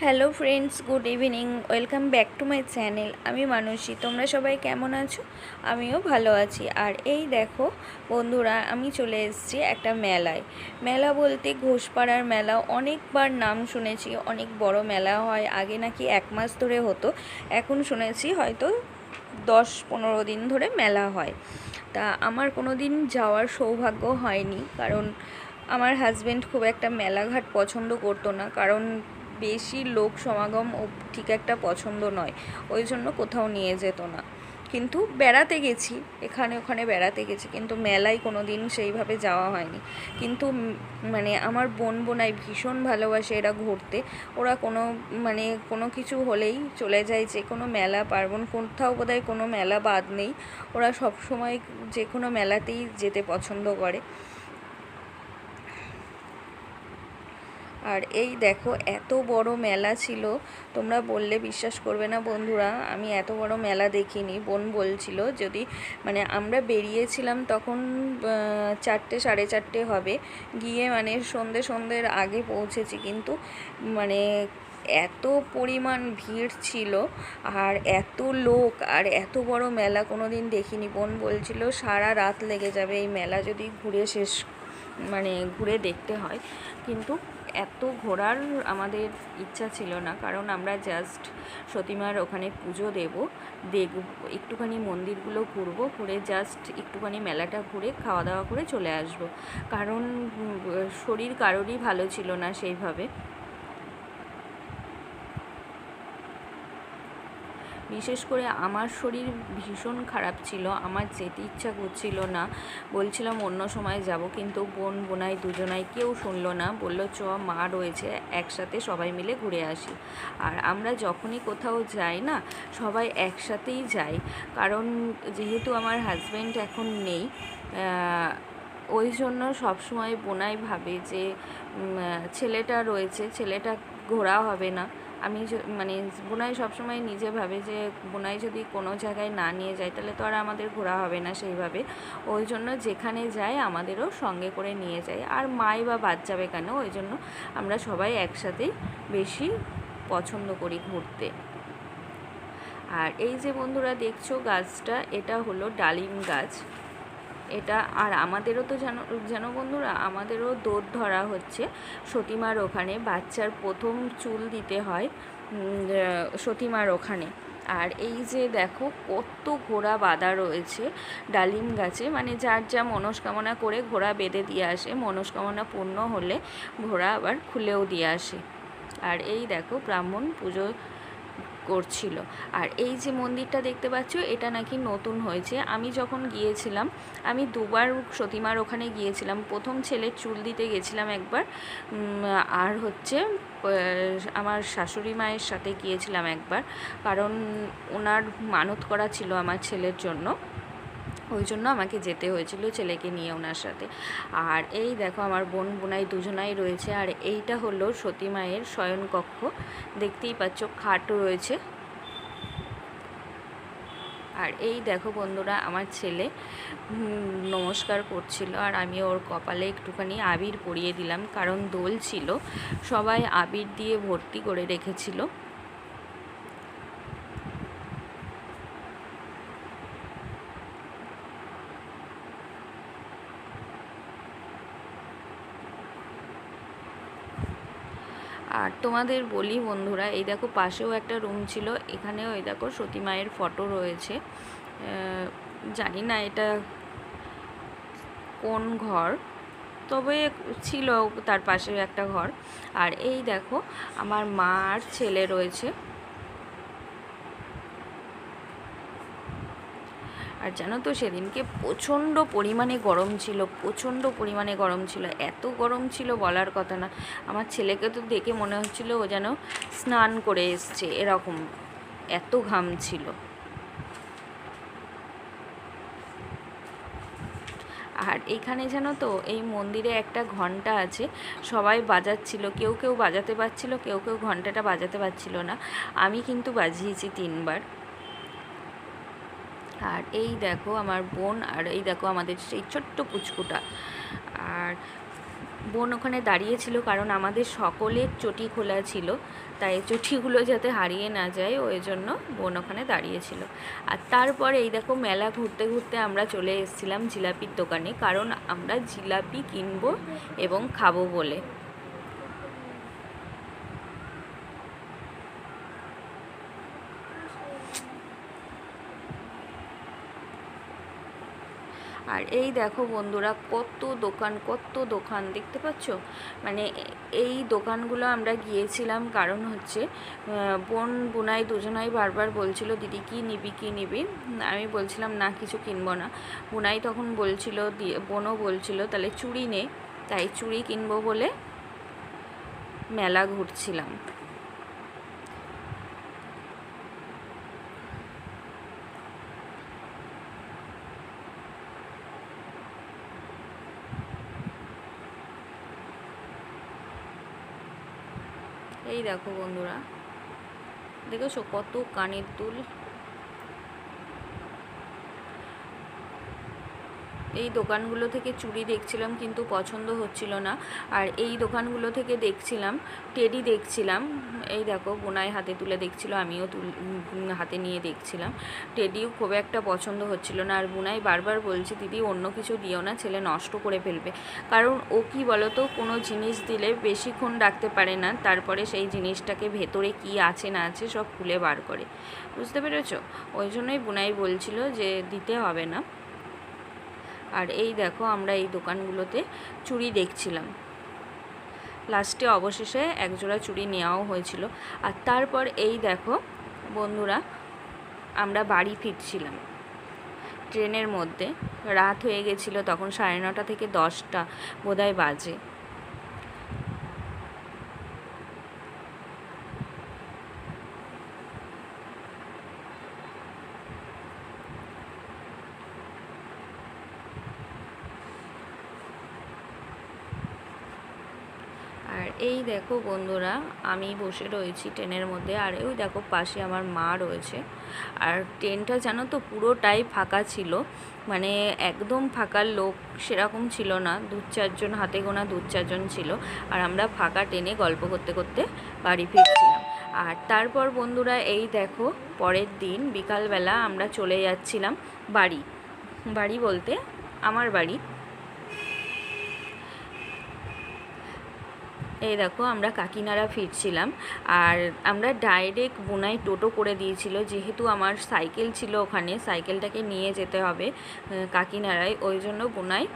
Hello friends good evening welcome back to my channel আমি মানসী, তোমরা সবাই কেমন আছো? আমিও ভালো আছি। আর এই দেখো, বন্ধুরা, আমি চলে এসেছি একটা মেলায়। মেলা বলতে ঘোষপাড়ার মেলা, অনেকবার নাম শুনেছি। অনেক বড় মেলা হয়। আগে নাকি এক মাস ধরে হতো। এখন শুনেছি হয়তো দশ পনেরো দিন ধরে মেলা হয়। তা আমার কোনো দিন যাওয়ার সৌভাগ্য হয়নি। কারণ আমার হাজব্যান্ড খুব একটা মেলাঘাট পছন্দ করতো না। কারণ বেশি লোক সমাগম ঠিক একটা পছন্দ নয়, ওই জন্য কোথাও নিয়ে যেত না। কিন্তু বেড়াতে গেছি, এখানে ওখানে বেড়াতে গেছি, কিন্তু মেলায় কোনো দিন সেইভাবে যাওয়া হয়নি। কিন্তু মানে আমার বোন বোনাই ভীষণ ভালোবাসে এরা ঘুরতে। ওরা কোনো মানে কোনো কিছু হলেই চলে যায়, যে কোনো মেলা, পার্বণ, কোথাও বোধহয় কোনো মেলা বাদ নেই। ওরা সব সময় যে কোনো মেলাতেই যেতে পছন্দ করে। আর এই দেখো, এত বড় মেলা ছিল। তোমরা বললে বিশ্বাস করবে না বন্ধুরা, আমি এত বড় মেলা দেখিনি। বোন বলছিল যদি মানে আমরা বেরিয়েছিলাম তখন চারটে, সাড়ে চারটে হবে। গিয়ে মানে সন্ধে, সন্ধ্যের আগে পৌঁছেছি। কিন্তু মানে এত পরিমাণ ভিড় ছিল আর এত লোক আর এত বড় মেলা কোনো দিন দেখিনি। বোন বলছিল সারা রাত লেগে যাবে এই মেলা, যদি ঘুরে শেষ মানে ঘুরে দেখতে হয়। কিন্তু এত ঘোরার আমাদের ইচ্ছা ছিল না। কারণ আমরা জাস্ট সতীমার ওখানে পুজো দেব। দেখব, একটুখানি মন্দিরগুলো ঘুরবো, ঘুরে জাস্ট একটুখানি মেলাটা ঘুরে খাওয়া দাওয়া করে চলে আসব। কারণ শরীর কারোরই ভালো ছিল না সেইভাবে। বিশেষ করে আমার শরীর ভীষণ খারাপ ছিল, আমার যেতে ইচ্ছা করছিল না। বলছিলাম অন্য সময় যাব, কিন্তু বোন, বোনাই দুজনাই কেউ শুনলো না, বলল, চ, মা রয়েছে, একসাথে সবাই মিলে ঘুরে আসি। আর আমরা যখনই কোথাও যাই না, সবাই একসাথেই যাই। কারণ যেহেতু আমার হাজব্যান্ড এখন নেই ওই জন্য সবসময় বোনাই ভাবে যে ছেলেটা রয়েছে, ছেলেটা ঘোরা হবে না। আমি মানে বোনাই সবসময় নিজে ভাবে যে বোনাই যদি কোনো জায়গায় না নিয়ে যায় তাহলে তো আর আমাদের ঘোরা হবে না সেইভাবে। ওই জন্য যেখানে যায় আমাদেরও সঙ্গে করে নিয়ে যায়। আর মাই বা বাদ যাবে কেন? ওই জন্য আমরা সবাই একসাথেই বেশি পছন্দ করি ঘুরতে। আর এই যে বন্ধুরা দেখছ গাছটা, এটা হলো ডালিম গাছ। এটা আর আমাদেরও তো যেন বন্ধুরা, আমাদেরও দোধ ধরা হচ্ছে। সতীমার ওখানে বাচ্চার প্রথম চুল দিতে হয় সতীমার ওখানে। আর এই যে দেখো কত ঘোড়া বাঁধা রয়েছে ডালিম গাছে মানে যার যা মনস্কামনা করে ঘোড়া বেঁধে দিয়ে আসে, মনস্কামনা পূর্ণ হলে ঘোড়া আবার খুলেও দিয়ে আসে। আর এই দেখো ব্রাহ্মণ পুজো করছিল। আর এই যে মন্দিরটা দেখতে পাচ্ছ, এটা নাকি নতুন হয়েছে। আমি যখন গিয়েছিলাম, আমি দুবার সতীমার ওখানে গিয়েছিলাম। প্রথম ছেলের চুল দিতে গেছিলাম একবার। আর হচ্ছে আমার শাশুড়ি মায়ের সাথে গিয়েছিলাম একবার। কারণ ওনার মানত করা ছিল আমার ছেলের জন্য। ওই জন্য আমাকে যেতে হয়েছিল ছেলেকে নিয়ে ওনার সাথে। আর এই দেখো আমার বোন, বোনাই দুজনাই রয়েছে। আর এইটা হলো সতী মায়ের শয়নকক্ষ। দেখতেই পাচ্ছ খাটও রয়েছে। আর এই দেখো বন্ধুরা, আমার ছেলে নমস্কার করছিল। আর আমি ওর কপালে একটুখানি আবির পরিয়ে দিলাম, কারণ দোল ছিল। সবাই আবির দিয়ে ভর্তি করে রেখেছিল। আর তোমাদের বলি বন্ধুরা, এই দেখো পাশেও একটা রুম ছিল, এখানেও এই দেখো সতী মায়ের ফটো রয়েছে। জানি না এটা কোন ঘর, তবে ছিল তার পাশে একটা ঘর। আর এই দেখো আমার মা আর ছেলে রয়েছে। আর জানো তো সেদিনকে প্রচণ্ড পরিমাণে গরম ছিল, প্রচণ্ড পরিমাণে গরম ছিল, এত গরম ছিল বলার কথা না। আমার ছেলেকে তো দেখে মনে হচ্ছিল ও যেন স্নান করে এসছে, এরকম এত ঘাম ছিল। আর এখানে জানো তো এই মন্দিরে একটা ঘণ্টা আছে, সবাই বাজাচ্ছিল, কেউ কেউ বাজাতে পারছিল, কেউ কেউ ঘন্টাটা বাজাতে পারছিল না। আমি কিন্তু বাজিয়েছি তিনবার। আর এই দেখো আমার বোন আর এই দেখো আমাদের সেই ছোট্ট পুচকুটা। আর বোন ওখানে দাঁড়িয়েছিল কারণ আমাদের সকলের চটি খোলা ছিল, তাই চটিগুলো যাতে হারিয়ে না যায়, ওই জন্য বোন ওখানে দাঁড়িয়েছিল আর তারপরে এই দেখো মেলা ঘুরতে ঘুরতে আমরা চলে এসেছিলাম জিলাপির দোকানে, কারণ আমরা জিলাপি কিনবো এবং খাব বলে। আর এই দেখো বন্ধুরা, কত দোকান কত দোকান, দেখতে পাচ্ছ? মানে এই দোকানগুলো আমরা গিয়েছিলাম কারণ হচ্ছে বোন বোনাই দুজনাই বারবার বলছিল, দিদি, কি নিবি কি নিবি? আমি বলছিলাম, না, কিছু কিনবো না। বোনাই তখন বলছিল বোনও বলছিল, তাহলে চুড়ি নে। তাই চুড়ি কিনবো বলে মেলা ঘুরছিলাম। এই দেখো বন্ধুরা দেখেছ কত কানের দুল? এই দোকানগুলো থেকে চুড়ি দেখছিলাম, কিন্তু পছন্দ হচ্ছিল না। আর এই দোকানগুলো থেকে দেখছিলাম, টেডি দেখছিলাম, এই দেখো বোনাই হাতে তুলে দেখছিল, আমিও তুল হাতে নিয়ে দেখছিলাম। টেডিও খুব একটা পছন্দ হচ্ছিল না, আর বোনাই বারবার বলছে, দিদি, অন্য কিছু দিও না, ছেলে নষ্ট করে ফেলবে। কারণ ও কি বলতো, কোনো জিনিস দিলে বেশিক্ষণ রাখতে পারে না, তারপরে সেই জিনিসটাকে ভেতরে কি আছে না আছে সব খুলে বার করে। বুঝতে পেরেছ? ওই জন্যই বোনাই বলছিল যে দিতে হবে না। আর এই দেখো আমরা এই দোকানগুলোতে চুড়ি দেখছিলাম। লাস্টে অবশেষে একজোড়া চুড়ি নেওয়াও হয়েছিল। আর তারপর এই দেখো বন্ধুরা, আমরা বাড়ি ফিরছিলাম। ট্রেনের মধ্যে। রাত হয়ে গেছিল তখন সাড়ে নটা থেকে দশটা, বোধহয় বাজে আর এই দেখো বন্ধুরা, আমি বসে রয়েছি ট্রেনের মধ্যে, আর ওই দেখো পাশে আমার মা রয়েছে। আর ট্রেনটা জানো তো পুরোটাই ফাঁকা ছিল মানে একদম ফাঁকা লোক সেরকম ছিল না দু চারজন, হাতে গোনা দু চারজন ছিল, আর আমরা ফাঁকা ট্রেনে গল্প করতে করতে বাড়ি ফিরছিলাম। আর তারপর বন্ধুরা, এই দেখো পরের দিন বিকালবেলা আমরা চলে যাচ্ছিলাম বাড়ি। বাড়ি বলতে আমার বাড়ি। এই দেখো, আমরা কাকিনাড়া ফিরছিলাম। আর আমরা ডাইরেক্ট বোনাই টোটো করে দিয়েছিল। যেহেতু আমার সাইকেল ছিল ওখানে, সাইকেলটাকে নিয়ে যেতে হবে কাকিনাড়ায়। ওই জন্য বোনাই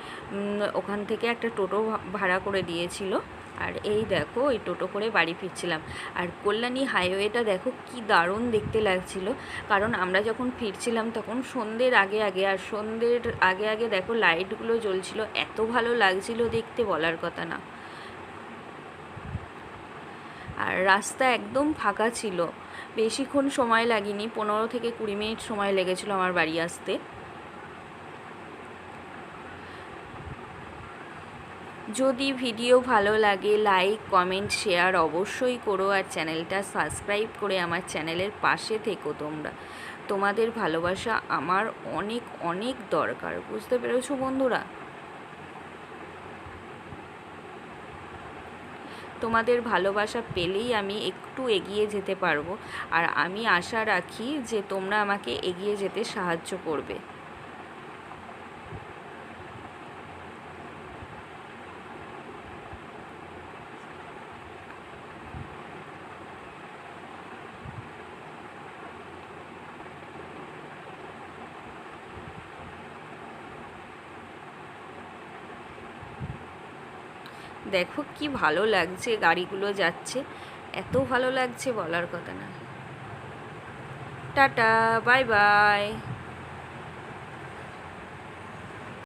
ওখান থেকে একটা টোটো ভাড়া করে দিয়েছিল। আর এই দেখো, ওই টোটো করে বাড়ি ফিরছিলাম। আর কল্যাণী হাইওয়েটা দেখো, কি দারুণ দেখতে লাগছিল। কারণ আমরা যখন ফিরছিলাম তখন সন্ধ্যের আগে আগে, আর সন্ধ্যের আগে আগে দেখো লাইটগুলো জ্বলছিল। এত ভালো লাগছিল দেখতে বলার কথা না। আর রাস্তা একদম ফাঁকা ছিল। বেশিক্ষণ সময় লাগেনি, পনেরো থেকে কুড়ি মিনিট সময় লেগেছিল আমার বাড়ি আসতে। যদি ভিডিও ভালো লাগে, লাইক, কমেন্ট, শেয়ার অবশ্যই করো আর চ্যানেলটা সাবস্ক্রাইব করে আমার চ্যানেলের পাশে থেকো তোমরা। তোমাদের ভালোবাসা আমার অনেক অনেক দরকার, বুঝতে পেরেছ বন্ধুরা? তোমাদের ভালোবাসা পেলেই আমি একটু এগিয়ে যেতে পারব। আর আমি আশা রাখি যে তোমরা আমাকে এগিয়ে যেতে সাহায্য করবে। দেখো কি ভালো লাগছে গাড়িগুলো যাচ্ছে। এত ভালো লাগছে বলার কথা না। Tata, bye bye.